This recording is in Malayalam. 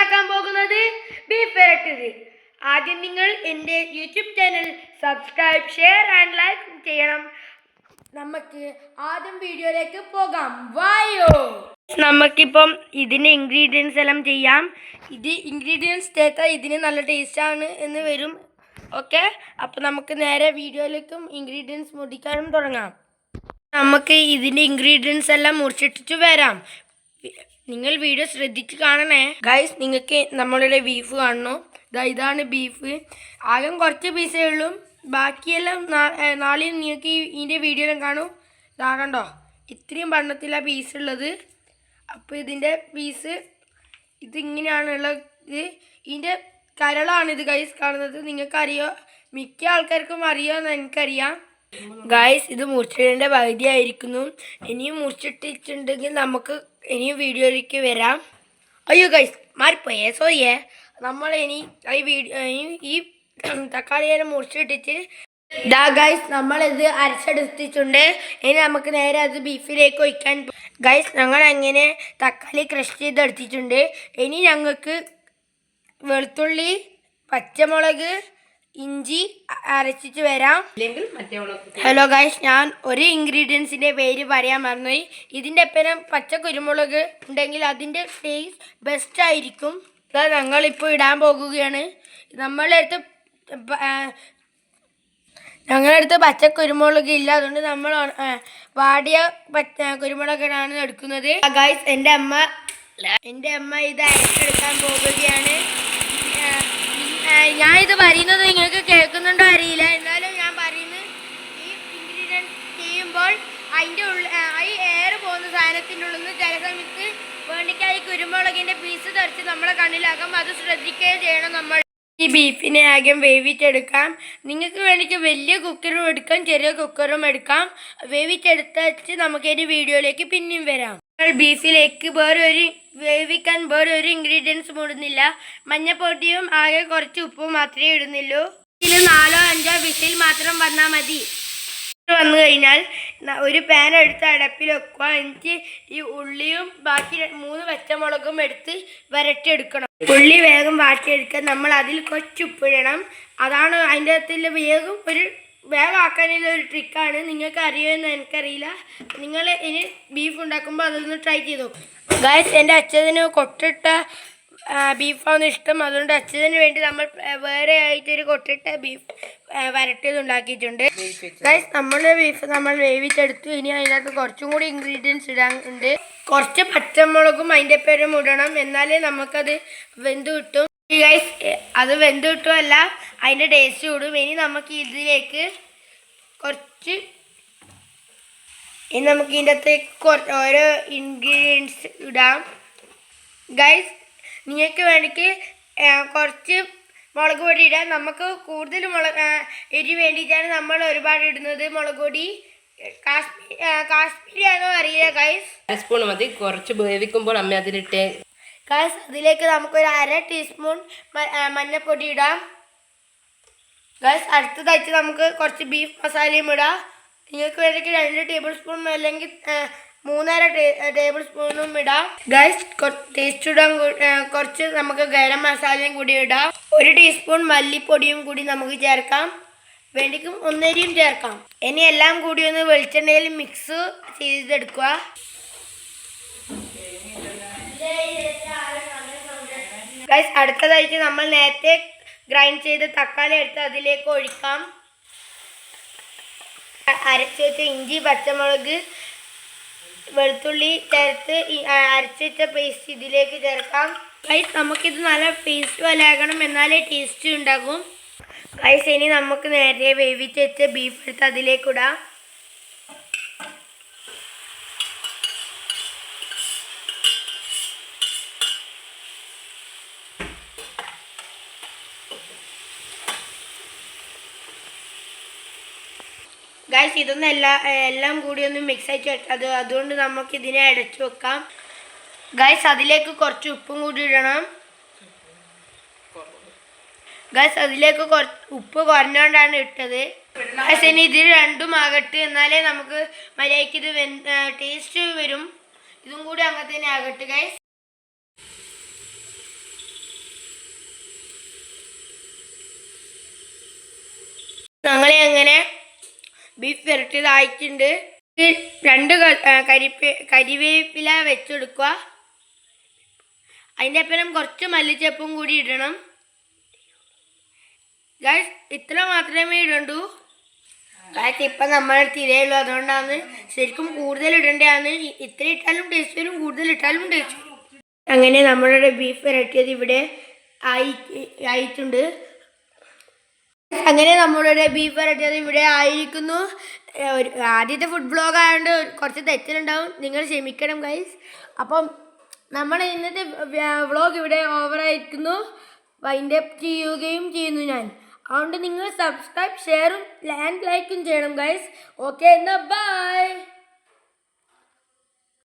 ഉണ്ടാക്കാൻ പോകുന്നത് ബീഫ് വരട്ടത് ആദ്യം നിങ്ങൾ എന്റെ YouTube channel subscribe share and like ചെയ്യണം. നമുക്ക് ആദ്യം വീഡിയോയിലേക്ക് പോകാം. വായോ! നമുക്കിപ്പം ഇതിന്റെ ഇൻഗ്രീഡിയൻസ് എല്ലാം ചെയ്യാം. ഇത് ഇൻഗ്രീഡിയൻസ് ചേർത്താൽ ഇതിന് നല്ല ടേസ്റ്റാണ് എന്ന് വരും. ഓക്കെ അപ്പോൾ നമുക്ക് നേരെ വീഡിയോയിലേക്കും ഇൻഗ്രീഡിയൻസ് മുടിക്കാനും തുടങ്ങാം. നമുക്ക് ഇതിന്റെ ഇൻഗ്രീഡിയൻസ് എല്ലാം മുറിച്ചിട്ടിട്ട് വരാം. നിങ്ങൾ വീഡിയോ ശ്രദ്ധിച്ച് കാണണേ. ഗൈസ് നിങ്ങൾക്ക് നമ്മളുടെ ബീഫ് കാണണോ? ദാ ഇതാണ് ബീഫ് ആകെ കുറച്ച് പീസേ ഉള്ളൂ. ബാക്കിയെല്ലാം നാളെ നിങ്ങൾക്ക് ഇതിന്റെ വീഡിയോയിലും കാണും. ഇതാ കണ്ടോ? ഇത്രയും വണ്ണത്തിലാണ് പീസ് ഉള്ളത്. അപ്പോൾ ഇതിന്റെ പീസ് ഇതിങ്ങനെയാണുള്ളത്. ഇതിന്റെ ഇത് ഗൈസ് കാണുന്നത്. നിങ്ങൾക്കറിയോ? മിക്ക ആൾക്കാർക്കും അറിയാമെന്ന് എനിക്കറിയാം. ഗായ്സ് ഇത് മുറിച്ചിടേണ്ട പകുതിയായിരിക്കുന്നു. ഇനിയും മുറിച്ചിട്ടിട്ടുണ്ടെങ്കിൽ നമുക്ക് ഇനിയും വീഡിയോയിലേക്ക് വരാം. അയ്യോ ഗൈസ് മാറിപ്പോയേ സോറിയേ നമ്മൾ ഇനി ഈ വീഡിയോ ഈ തക്കാളിയെല്ലാം മുറിച്ചിട്ടിട്ട് ദാ ഗൈസ് നമ്മളിത് അരച്ചെടുത്തിട്ടുണ്ട്. ഇനി നമുക്ക് നേരെ അത് ബീഫിലേക്ക് ഒഴിക്കാൻ ഗൈസ് ഞങ്ങൾ അങ്ങനെ തക്കാളി ക്രഷ് ചെയ്തെടുത്തിട്ടുണ്ട്. ഇനി ഞങ്ങൾക്ക് വെളുത്തുള്ളി പച്ചമുളക് ഇഞ്ചി അരച്ചിട്ട് വരാം. അല്ലെങ്കിൽ ഹലോ ഗൈസ് ഞാൻ ഒരു ഇൻഗ്രീഡിയൻസിന്റെ പേര് പറയാൻ മറന്നുപോയി. ഇതിന്റെ ഒപ്പം പച്ച കുരുമുളക് ഉണ്ടെങ്കിൽ അതിന്റെ ടേസ്റ്റ് ബെസ്റ്റ് ആയിരിക്കും. ഇതാ ഞങ്ങളിപ്പോൾ ഇടാൻ പോകുകയാണ്. നമ്മളുടെ അടുത്ത് ഞങ്ങളുടെ അടുത്ത് പച്ച കുരുമുളക് ഇല്ല. അതുകൊണ്ട് നമ്മൾ വാടിയ പച്ച കുരുമുളകാണ് എടുക്കുന്നത്. ഗൈസ് എന്റെ അമ്മ എന്റെ അമ്മ ഇത് അരച്ചെടുക്കാൻ പോകുകയാണ്. ഞാൻ ഇത് പറയുന്നത് നിങ്ങൾക്ക് കേൾക്കുന്നുണ്ടോ അറിയില്ല. എന്നാലും ഞാൻ പറയുന്നത് ഈ ഇൻഗ്രീഡിയൻസ് ചെയ്യുമ്പോൾ അതിന്റെ ഉള്ളിൽ ഈ എയർ പോകുന്ന സാധനത്തിന്റെ ഉള്ളിൽ നിന്ന് ചില സമയത്ത് വേണ്ടിക്കായി കുരുമുളകിന്റെ പീസ് തെറിച്ച് നമ്മളെ കണ്ണിലാകും അത് ശ്രദ്ധിക്കുകയും ചെയ്യണം നമ്മൾ. ഈ ബീഫിനെ ആകെ വേവിച്ചെടുക്കാം. നിങ്ങൾക്ക് വേണ്ടിയിട്ട് വലിയ കുക്കറും എടുക്കാം ചെറിയ കുക്കറും എടുക്കാം. വേവിച്ചെടുത്ത് നമുക്ക് ഇനി വീഡിയോയിലേക്ക് പിന്നെയും വരാം. ബീഫിലേക്ക് വേറൊരു വേവിക്കാൻ വേറൊരു ഇൻഗ്രീഡിയൻസ് മൂടുന്നില്ല. മഞ്ഞപ്പൊടിയും ആകെ കുറച്ച് ഉപ്പും മാത്രമേ ഇടുന്നുള്ളൂ. ഇതിൽ നാലോ അഞ്ചോ വിസിൽ മാത്രം വന്നാൽ മതി. വന്നു കഴിഞ്ഞാൽ ഒരു പാൻ എടുത്ത് അടപ്പിൽ വെക്കുക. എന്നിട്ട് ഈ ഉള്ളിയും ബാക്കി മൂന്ന് പച്ചമുളകും എടുത്ത് വരട്ടിയെടുക്കണം. ഉള്ളി വേഗം വാട്ടിയെടുക്കാൻ നമ്മൾ അതിൽ കുറച്ച് ഉപ്പിടണം അതാണ് അതിന്റെ അകത്തിൽ വേഗം ഒരു വേഗം ആക്കാനുള്ള ഒരു ട്രിക്കാണ് നിങ്ങൾക്ക് അറിയുമെന്ന് എനിക്കറിയില്ല. നിങ്ങൾ ഇനി ബീഫ് ഉണ്ടാക്കുമ്പോൾ അതൊന്ന് ട്രൈ ചെയ്തു ഗായ്സ് എന്റെ അച്ഛന് കൊട്ടിട്ട ബീഫാണ് ഇഷ്ടം. അതുകൊണ്ട് അച്ഛന് വേണ്ടി നമ്മൾ വേറെ ആയിട്ടൊരു കൊട്ടിട്ട ബീഫ് വരട്ടിയത് ഉണ്ടാക്കിയിട്ടുണ്ട്. ഗൈസ് നമ്മുടെ ബീഫ് നമ്മൾ വേവിച്ചെടുത്തു. ഇനി അതിനകത്ത് കുറച്ചും കൂടി ഇൻഗ്രീഡിയൻസ് ഇടാൻ ഉണ്ട്. കുറച്ച് പച്ചമുളകും അതിന്റെ പേരും ഇടണം. എന്നാലേ നമുക്കത് വെന്ത് കിട്ടും. ഗൈസ് അത് വെന്ത് കിട്ടുമല്ല അതിന്റെ ടേസ്റ്റ് കൂടും. ഇനി നമുക്ക് ഇതിലേക്ക് കുറച്ച് ഇനി നമുക്ക് ഇതിന്റെ അകത്തേക്ക് ഓരോ ഇൻഗ്രീഡിയൻസ് ഇടാം. ഗൈസ് നിങ്ങൾക്ക് വേണ്ടിക്ക് ആ, കുറച്ച് മുളക് പൊടി ഇടാം. നമുക്ക് കൂടുതൽ മുളക് എരി വേണ്ടിയിട്ടാണ് നമ്മൾ ഒരുപാട് ഇടുന്നത്. മുളക് പൊടി കാശ്മീരി കാശ്മീരി ആണോ അറിയില്ല ഗൈസ് സ്പൂൺ മതി. കുറച്ച് വേവിക്കുമ്പോൾ അമ്മ അതിലിട്ട് ഗൈസ് അതിലേക്ക് നമുക്കൊരു അര ടീസ്പൂൺ മഞ്ഞൾപ്പൊടി ഇടാം. ഗൈസ് അടുത്തതായിട്ട് നമുക്ക് കുറച്ച് ബീഫ് മസാലയും ഇടാം. നിങ്ങൾക്ക് വേണമെങ്കിൽ രണ്ട് ടേബിൾ സ്പൂൺ അല്ലെങ്കിൽ മൂന്നര ടേബിൾ സ്പൂണും ഇടാം. ഗൈസ് ടേസ്റ്റ് ഇടാൻ കുറച്ച് നമുക്ക് ഗരം മസാലയും കൂടി ഇടാം. ഒരു ടീസ്പൂൺ മല്ലിപ്പൊടിയും കൂടി നമുക്ക് ചേർക്കാം. വേണ്ടിക്കും ഒന്നരിയും ചേർക്കാം. ഇനി എല്ലാം കൂടി ഒന്ന് വെളിച്ചെണ്ണയിൽ മിക്സ് ചെയ്തെടുക്കുക. ഗൈസ് അടുത്തതായിട്ട് നമ്മൾ നേരത്തെ ഗ്രൈൻഡ് ചെയ്ത തക്കാളി എടുത്ത് അതിലേക്ക് ഒഴിക്കാം. അരച്ച് വെച്ച ഇഞ്ചി പച്ചമുളക് വെളുത്തുള്ളി ചേർത്ത് അരച്ച് വെച്ച പേസ്റ്റ് ഇതിലേക്ക് ചേർക്കാം. ഗൈസ് നമുക്കിത് നല്ല പേസ്റ്റ് വലകണം എന്നാലേ ടേസ്റ്റ് ഉണ്ടാകും. ഗൈസ് ഇനി നമുക്ക് നേരെ വേവിച്ച് വെച്ച ബീഫ് എടുത്ത് അതിലേക്ക് ഗൈസ് ഇതൊന്നും എല്ലാ എല്ലാം കൂടി ഒന്ന് മിക്സ് ആയിട്ട് അത് അതുകൊണ്ട് നമുക്ക് ഇതിനെ അടച്ചു വെക്കാം. ഗൈസ് അതിലേക്ക് കുറച്ച് ഉപ്പും കൂടി ഇടണം. ഗൈസ് അതിലേക്ക് കുറച്ച് ഉപ്പ് കുറഞ്ഞോണ്ടാണ് ഇട്ടത്. ഗൈസ് ഇനി ഇത് രണ്ടും ആകട്ടെ എന്നാലേ നമുക്ക് മര്യാദയ്ക്ക് ഇത് ടേസ്റ്റ് വരും. ഇതും കൂടി അങ്ങനെ തന്നെ ആകട്ടെ ഗൈസ് ഞങ്ങളെ അങ്ങനെ ബീഫ് വരട്ടിയതായിട്ടുണ്ട് രണ്ട് കരിപ്പ് കരിവേപ്പില വെച്ചെടുക്കുക. അതിന്റെ ഒപ്പം കുറച്ച് മല്ലിച്ചപ്പും കൂടി ഇടണം. ഗൈസ് ഇത്ര മാത്രമേ ഇടണ്ടൂ. ഗൈസ് ഇപ്പം നമ്മൾ തിരയുള്ളൂ. അതുകൊണ്ടാണ് ശരിക്കും കൂടുതൽ ഇടേണ്ടതാണ് ഇത്ര ഇട്ടാലും ടേസ്റ്റ് വരും കൂടുതൽ ഇട്ടാലും ടേസ്റ്റ് അങ്ങനെ നമ്മളുടെ ബീഫ് വരട്ടിയത് ഇവിടെ ആയി ആയിട്ടുണ്ട്. അങ്ങനെ നമ്മളുടെ ബീഫ് അത് ഇവിടെ ആയിരിക്കുന്നു. ഒരു ആദ്യത്തെ ഫുഡ് ബ്ലോഗ് ആയതുകൊണ്ട് കുറച്ച് തെറ്റിലുണ്ടാവും. നിങ്ങൾ ക്ഷമിക്കണം ഗൈസ് അപ്പം നമ്മുടെ ഇന്നത്തെ വ്ളോഗ് ഇവിടെ ഓവറായിരിക്കുന്നു വൈൻഡ് അപ്പ് ചെയ്യുകയും ചെയ്യുന്നു ഞാൻ. അതുകൊണ്ട് നിങ്ങൾ സബ്സ്ക്രൈബ് ഷെയറും ലാൻഡ് ലൈക്കും ചെയ്യണം ഗൈസ് ഓക്കെ എന്നാൽ ബൈ